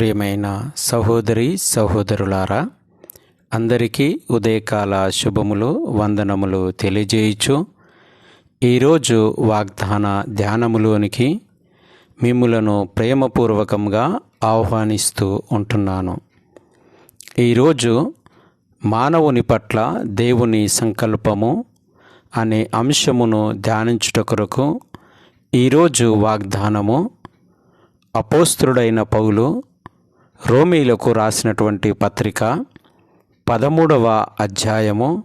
ప్రియమైన సహోదరి సహోదరులారా అందరికీ ఉదయకాల శుభములు వందనములు తెలియజేయచ్చు ఈరోజు వాగ్దాన ధ్యానములోనికి మిమ్ములను ప్రేమపూర్వకంగా ఆహ్వానిస్తూ ఉంటున్నాను. ఈరోజు మానవుని పట్ల దేవుని సంకల్పము అనే అంశమును ధ్యానించుట కొరకు ఈరోజు వాగ్దానము అపోస్తుడైన పౌలు రోమీలకు రాసినటువంటి పత్రిక పదమూడవ అధ్యాయము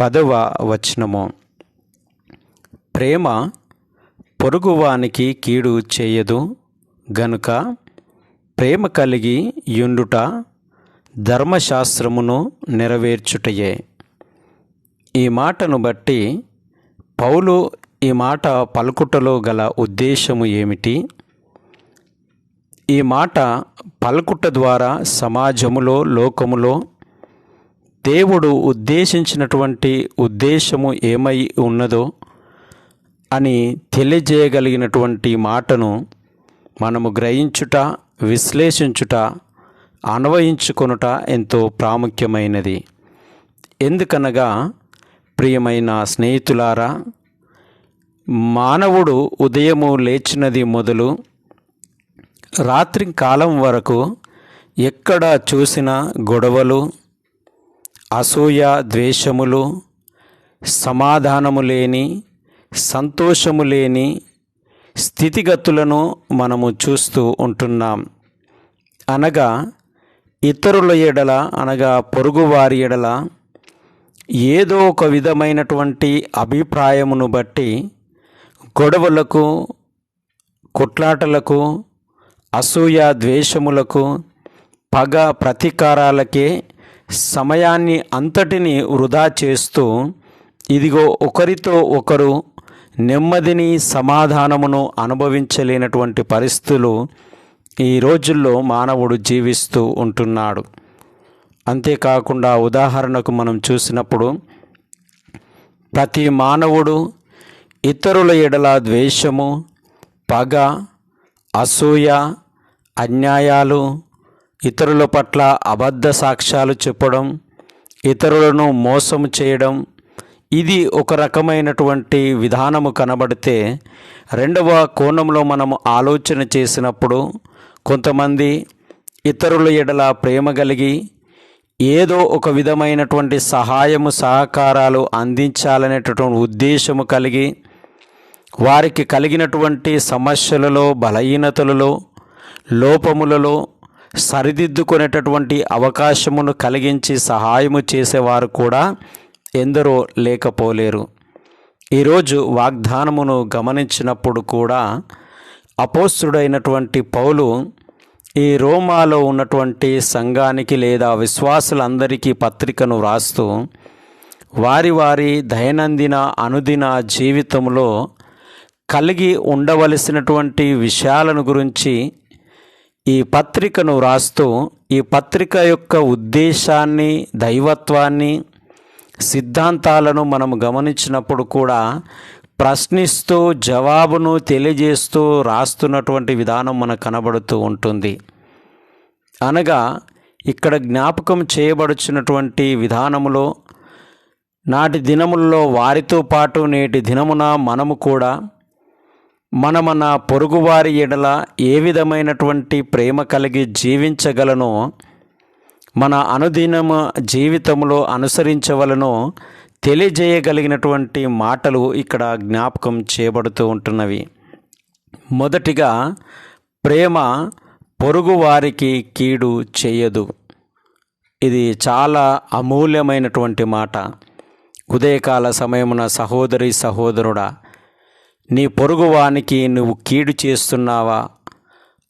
పదవ వచనము. ప్రేమ పొరుగువానికి కీడు చేయదు గనుక ప్రేమ కలిగి యుండుట ధర్మశాస్త్రమును నెరవేర్చుటయే. ఈ మాటను బట్టి పౌలు ఈ మాట పలుకుటలో గల ఉద్దేశము ఏమిటి? ఈ మాట పలుకుట ద్వారా సమాజములో లోకములో దేవుడు ఉద్దేశించినటువంటి ఉద్దేశము ఏమై ఉన్నదో అని తెలియజేయగలిగినటువంటి మాటను మనము గ్రహించుట విశ్లేషించుట అన్వయించుకొనుట ఎంతో ప్రాముఖ్యమైనది. ఎందుకనగా ప్రియమైన స్నేహితులారా మానవుడు ఉదయము లేచినది మొదలు రాత్రి కాలం వరకు ఎక్కడ చూసిన గొడవలు అసూయ ద్వేషములు సమాధానము లేని సంతోషము లేని స్థితిగతులను మనము చూస్తూ ఉంటున్నాం. అనగా ఇతరుల ఎడల అనగా పొరుగువారి ఎడల ఏదో ఒక విధమైనటువంటి అభిప్రాయమును బట్టి గొడవలకు కొట్లాటలకు అసూయ ద్వేషములకు పగ ప్రతీకారాలకే సమయాన్ని అంతటిని వృధా చేస్తూ ఇదిగో ఒకరితో ఒకరు నెమ్మదిని సమాధానమును అనుభవించలేనటువంటి పరిస్థితులు ఈ రోజుల్లో మానవుడు జీవిస్తూ ఉంటున్నాడు. అంతేకాకుండా ఉదాహరణకు మనం చూసినప్పుడు ప్రతి మానవుడు ఇతరుల ఎడల ద్వేషము పగ అసూయ అన్యాయాలు ఇతరుల పట్ల అబద్ధ సాక్ష్యాలు చెప్పడం ఇతరులను మోసం చేయడం ఇది ఒక రకమైనటువంటి విధానము కనబడితే రెండవ కోణంలో మనము ఆలోచన చేసినప్పుడు కొంతమంది ఇతరుల ఎడల ప్రేమ కలిగి ఏదో ఒక విధమైనటువంటి సహాయము సహకారాలు అందించాలనేటటువంటి ఉద్దేశము కలిగి వారికి కలిగినటువంటి సమస్యలలో బలహీనతలలో లోపములలో సరిదిద్దుకునేటటువంటి అవకాశమును కలిగించి సహాయము చేసేవారు కూడా ఎందరో లేకపోలేరు. ఈరోజు వాగ్దానమును గమనించినప్పుడు కూడా అపోస్తుడైనటువంటి పౌలు ఈ రోమాలో ఉన్నటువంటి సంఘానికి లేదా విశ్వాసులందరికీ పత్రికను వ్రాస్తూ వారి వారి దైనందిన అనుదిన జీవితంలో కలిగి ఉండవలసినటువంటి విషయాలను గురించి ఈ పత్రికను వ్రాస్తూ ఈ పత్రిక యొక్క ఉద్దేశాన్ని దైవత్వాన్ని సిద్ధాంతాలను మనం గమనించినప్పుడు కూడా ప్రశ్నిస్తూ జవాబును తెలియజేస్తూ రాస్తున్నటువంటి విధానం మనకు కనబడుతూ ఉంటుంది. అనగా ఇక్కడ జ్ఞాపకం చేయబడుచున్నటువంటి విధానములో నాటి దినముల్లో వారితో పాటు నేటి దినమున మనము కూడా మన మన పొరుగువారి ఎడల ఏ విధమైనటువంటి ప్రేమ కలిగి జీవించగలనో మన అనుదినము జీవితంలో అనుసరించవలనో తెలియజేయగలిగినటువంటి మాటలు ఇక్కడ జ్ఞాపకం చేయబడుతూ ఉంటున్నవి. మొదటిగా ప్రేమ పొరుగువారికి కీడు చేయదు. ఇది చాలా అమూల్యమైనటువంటి మాట. ఉదయకాల సమయమున సహోదరి సహోదరుడా నీ పొరుగువానికి నువ్వు కీడు చేస్తున్నావా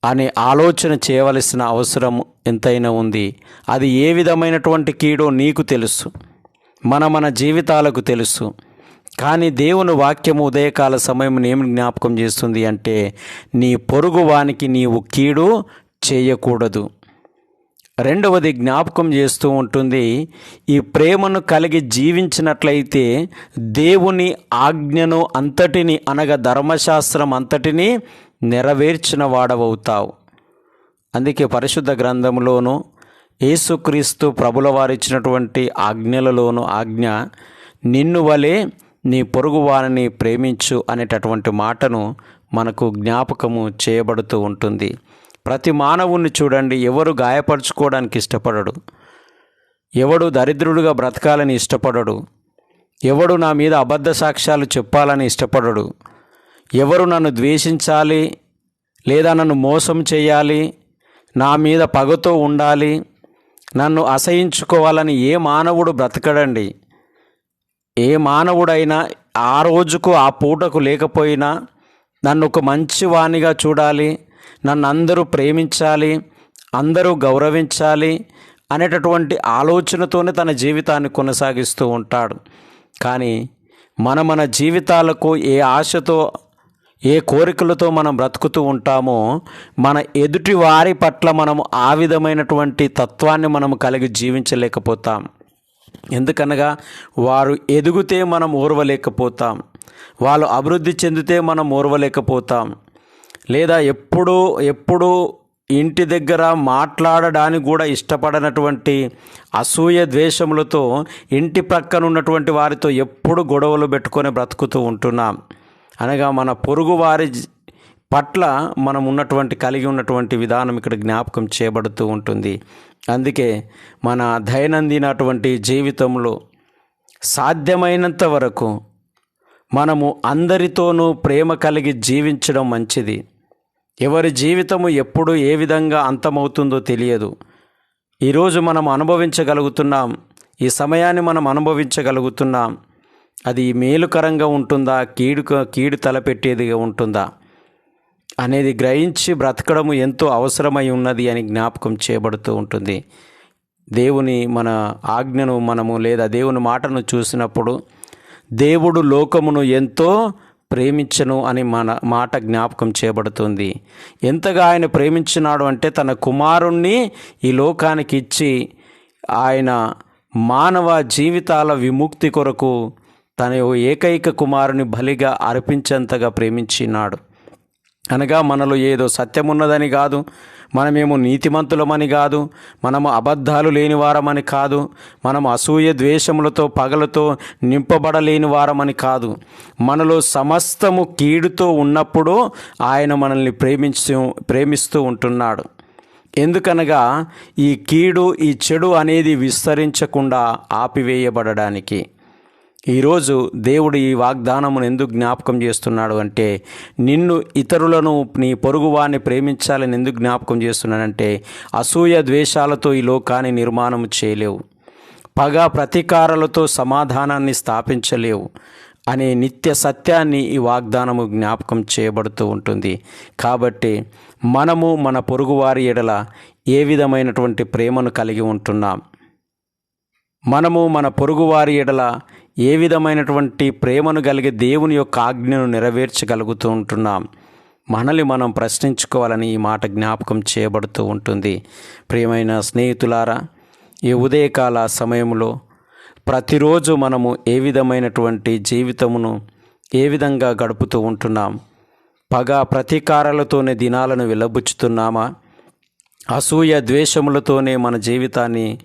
అనే ఆలోచన చేయవలసిన అవసరం ఎంతైనా ఉంది. అది ఏ విధమైనటువంటి కీడో నీకు తెలుసు. మన మన జీవితాలకు తెలుసు. కానీ దేవుని వాక్యము ఉదయకాల సమయం ఏమి జ్ఞాపకం చేస్తుంది అంటే నీ పొరుగువానికి నీవు కీడు చేయకూడదు. రెండవది జ్ఞాపకం చేస్తూ ఉంటుంది ఈ ప్రేమను కలిగి జీవించినట్లయితే దేవుని ఆజ్ఞను అంతటిని అనగా ధర్మశాస్త్రం అంతటిని నెరవేర్చిన వాడవవుతావు. అందుకే పరిశుద్ధ గ్రంథంలోనూ యేసుక్రీస్తు ప్రభుల వారిచ్చినటువంటి ఆజ్ఞలలోను ఆజ్ఞ నిన్ను వలె నీ పొరుగు వారిని ప్రేమించు అనేటటువంటి మాటను మనకు జ్ఞాపకము చేయబడుతూ ఉంటుంది. ప్రతి మానవుణ్ణి చూడండి ఎవరు గాయపరచుకోవడానికి ఇష్టపడడు. ఎవడు దరిద్రుడుగా బ్రతకాలని ఇష్టపడడు. ఎవడు నా మీద అబద్ధ సాక్ష్యాలు చెప్పాలని ఇష్టపడడు. ఎవరు నన్ను ద్వేషించాలి లేదా నన్ను మోసం చేయాలి నా మీద పగతో ఉండాలి నన్ను అసహించుకోవాలని ఏ మానవుడు బ్రతకడండి. ఏ మానవుడైనా ఆ రోజుకు ఆ పూటకు లేకపోయినా నన్ను ఒక మంచి వాణిగా చూడాలి నన్ను అందరూ ప్రేమించాలి అందరూ గౌరవించాలి అనేటటువంటి ఆలోచనతోనే తన జీవితాన్ని కొనసాగిస్తూ ఉంటాడు. కానీ మన మన జీవితాలకు ఏ ఆశతో ఏ కోరికలతో మనం బ్రతుకుతూ ఉంటామో మన ఎదుటి వారి పట్ల మనం ఆ విధమైనటువంటి తత్వాన్ని మనం కలిగి జీవించలేకపోతాం. ఎందుకనగా వారు ఎదుగుతే మనం ఓర్వలేకపోతాం. వాళ్ళు అభివృద్ధి చెందితే మనం ఓర్వలేకపోతాం. లేదా ఎప్పుడూ ఎప్పుడూ ఇంటి దగ్గర మాట్లాడడానికి కూడా ఇష్టపడనటువంటి అసూయ ద్వేషములతో ఇంటి ప్రక్కన ఉన్నటువంటి వారితో ఎప్పుడు గొడవలు పెట్టుకొని బ్రతుకుతూ ఉంటున్నాం. అనగా మన పొరుగు వారి పట్ల మనం ఉన్నటువంటి కలిగి ఉన్నటువంటి విధానం ఇక్కడ జ్ఞాపకం చేయబడుతూ ఉంటుంది. అందుకే మన దైనందినటువంటి జీవితంలో సాధ్యమైనంత వరకు మనము అందరితోనూ ప్రేమ కలిగి జీవించడం మంచిది. ఎవరి జీవితము ఎప్పుడు ఏ విధంగా అంతమవుతుందో తెలియదు. ఈరోజు మనం అనుభవించగలుగుతున్నాం. ఈ సమయాన్ని మనం అనుభవించగలుగుతున్నాం. అది మేలుకరంగా ఉంటుందా? కీడు కీడు తలపెట్టేదిగా ఉంటుందా? అనేది గ్రహించి బ్రతకడము ఎంతో అవసరమై ఉన్నది అని జ్ఞాపకం చేయబడుతూ ఉంటుంది. దేవుని మన ఆజ్ఞను మనము లేదా దేవుని మాటను చూసినప్పుడు దేవుడు లోకమును ఎంతో ప్రేమించను అని మన మాట జ్ఞాపకం చేయబడుతుంది. ఎంతగా ఆయన ప్రేమించినాడు అంటే తన కుమారుణ్ణి ఈ లోకానికి ఇచ్చి ఆయన మానవ జీవితాల విముక్తి కొరకు తన ఏకైక కుమారుని బలిగా అర్పించేంతగా ప్రేమించినాడు. అనగా మనలో ఏదో సత్యం ఉన్నదని కాదు. మనమేమో నీతిమంతులమని కాదు. మనము అబద్ధాలు లేని వారమని కాదు. మనము అసూయ ద్వేషములతో పగలతో నింపబడలేని వారమని కాదు. మనలో సమస్తము కీడుతో ఉన్నప్పుడు ఆయన మనల్ని ప్రేమించు ప్రేమిస్తూ ఉంటున్నాడు. ఎందుకనగా ఈ కీడు ఈ చెడు అనేది విస్తరించకుండా ఆపివేయబడడానికి. ఈరోజు దేవుడు ఈ వాగ్దానమును ఎందుకు జ్ఞాపకం చేస్తున్నాడు అంటే నిన్ను ఇతరులను నీ పొరుగువాన్ని ప్రేమించాలని ఎందుకు జ్ఞాపకం చేస్తున్నాడంటే అసూయ ద్వేషాలతో ఈ లోకాన్ని నిర్మాణం చేయలేవు. పగ ప్రతీకారాలతో సమాధానాన్ని స్థాపించలేవు అనే నిత్య సత్యాన్ని ఈ వాగ్దానము జ్ఞాపకం చేయబడుతూ ఉంటుంది. కాబట్టి మనము మన పొరుగువారి ఎడల ఏ విధమైనటువంటి ప్రేమను కలిగి ఉంటున్నాం? మనము మన పొరుగువారి ఎడల ఏ విధమైనటువంటి ప్రేమను కలిగి దేవుని యొక్క ఆజ్ఞను నెరవేర్చగలుగుతూ ఉంటున్నాం? మనల్ని మనం ప్రశ్నించుకోవాలని ఈ మాట జ్ఞాపకం చేయబడుతూ ఉంటుంది. ప్రియమైన స్నేహితులారా ఈ ఉదయకాల సమయంలో ప్రతిరోజు మనము ఏ విధమైనటువంటి జీవితమును ఏ విధంగా గడుపుతూ ఉంటున్నాం? పగ ప్రతీకారాలతోనే దినాలను వెలబుచ్చుతున్నామా? అసూయ ద్వేషములతోనే మన జీవితాన్ని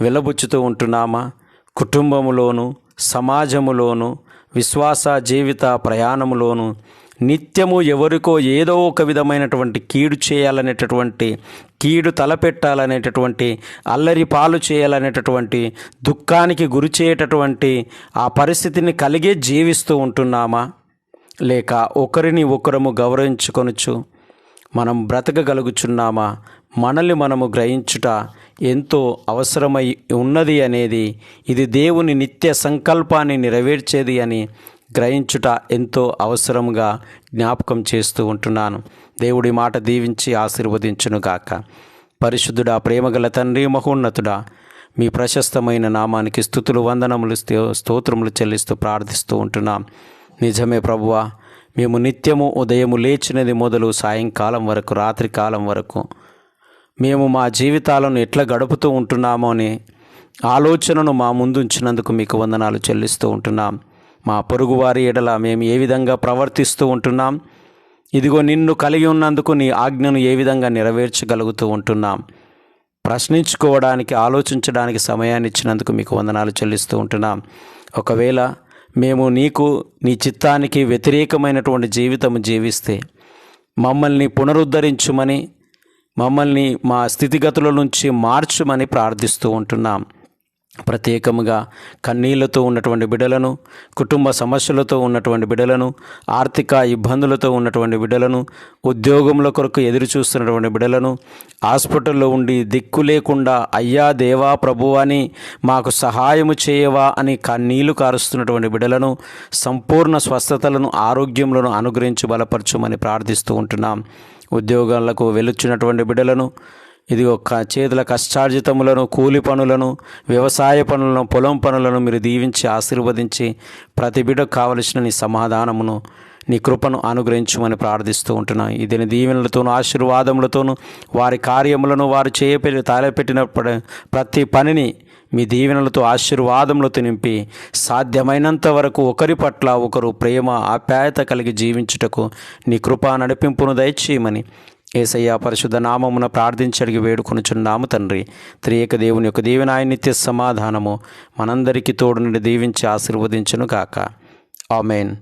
వెళ్ళబుచ్చుతూ ఉంటున్నామా? కుటుంబములోను సమాజములోను విశ్వాస జీవిత ప్రయాణములోను నిత్యము ఎవరికో ఏదో ఒక విధమైనటువంటి కీడు చేయాలనేటటువంటి కీడు తలపెట్టాలనేటటువంటి అల్లరి పాలు చేయాలనేటటువంటి దుఃఖానికి గురి చేయటటువంటి ఆ పరిస్థితిని కలిగే జీవిస్తూ ఉంటున్నామా? లేక ఒకరిని ఒకరము గౌరవించుకొనొచ్చు మనం బ్రతకగలుగుచున్నామా? మనల్ని మనము గ్రహించుట ఎంతో అవసరమై ఉన్నది అనేది ఇది దేవుని నిత్య సంకల్పాన్ని నెరవేర్చేది అని గ్రహించుట ఎంతో అవసరంగా జ్ఞాపకం చేస్తూ ఉంటున్నాను. దేవుడి మాట దీవించి ఆశీర్వదించునుగాక. పరిశుద్ధుడా ప్రేమగల తండ్రి మహోన్నతుడా మీ ప్రశస్తమైన నామానికి స్థుతులు వందనములు స్తోత్రములు చెల్లిస్తూ ప్రార్థిస్తూ ఉంటున్నాం. నిజమే ప్రభువా మేము నిత్యము ఉదయము లేచినది మొదలు సాయంకాలం వరకు రాత్రి కాలం వరకు మేము మా జీవితాలను ఎట్లా గడుపుతూ ఉంటున్నామో అని ఆలోచనను మా ముందు ఉంచినందుకు మీకు వందనాలు చెల్లిస్తూ ఉంటున్నాం. మా పొరుగువారి ఎడల మేము ఏ విధంగా ప్రవర్తిస్తూ ఉంటున్నాం? ఇదిగో నిన్ను కలిగి ఉన్నందుకు నీ ఆజ్ఞను ఏ విధంగా నెరవేర్చగలుగుతూ ఉంటున్నాం? ప్రశ్నించుకోవడానికి ఆలోచించడానికి సమయాన్ని ఇచ్చినందుకు మీకు వందనాలు చెల్లిస్తూ ఉంటున్నాం. ఒకవేళ మేము నీకు నీ చిత్తానికి వ్యతిరేకమైనటువంటి జీవితం జీవిస్తే మమ్మల్ని పునరుద్ధరించుమని మమ్మల్ని మా స్థితిగతుల నుంచి మార్చమని ప్రార్థిస్తూ ఉంటున్నాం. ప్రత్యేకముగా కన్నీళ్ళతో ఉన్నటువంటి బిడలను కుటుంబ సమస్యలతో ఉన్నటువంటి బిడలను ఆర్థిక ఇబ్బందులతో ఉన్నటువంటి బిడ్డలను ఉద్యోగముల కొరకు ఎదురు చూస్తున్నటువంటి బిడ్డలను హాస్పిటల్లో ఉండి దిక్కు లేకుండా అయ్యా దేవా ప్రభు అని మాకు సహాయము చేయవా అని కన్నీళ్ళు కారుస్తున్నటువంటి బిడ్డలను సంపూర్ణ స్వస్థతలను ఆరోగ్యములను అనుగ్రహించి బలపరచమని ప్రార్థిస్తూ ఉంటున్నాం. ఉద్యోగాలకు వెలుచున్నటువంటి బిడ్డలను ఇది ఒక చేతుల కష్టార్జితములను కూలి పనులను వ్యవసాయ పనులను పొలం పనులను మీరు దీవించి ఆశీర్వదించి ప్రతి బిడ్డకు కావలసిన నీ సమాధానమును నీ కృపను అనుగ్రహించమని ప్రార్థిస్తూ ఉంటున్నాను ఇదిని దీవెనలతోనూ ఆశీర్వాదములతోనూ వారి కార్యములను వారు చేయపెట్టి తాళపెట్టిన ప్రతి పనిని మీ దీవెనలతో ఆశీర్వాదములతో నింపి సాధ్యమైనంత వరకు ఒకరి పట్ల ఒకరు ప్రేమ ఆప్యాయత కలిగి జీవించుటకు నీ కృపా నడిపింపును దయచేయమని ఏసయ్య పరిశుద్ధ నామమున ప్రార్థించడిగి వేడుకొనుచున్నాము తండ్రి. త్రియేక దేవుని యొక్క దీవెనాయ నిత్య సమాధానము మనందరికీ తోడు నుండి దీవించి ఆశీర్వదించును గాక ఆమెన్.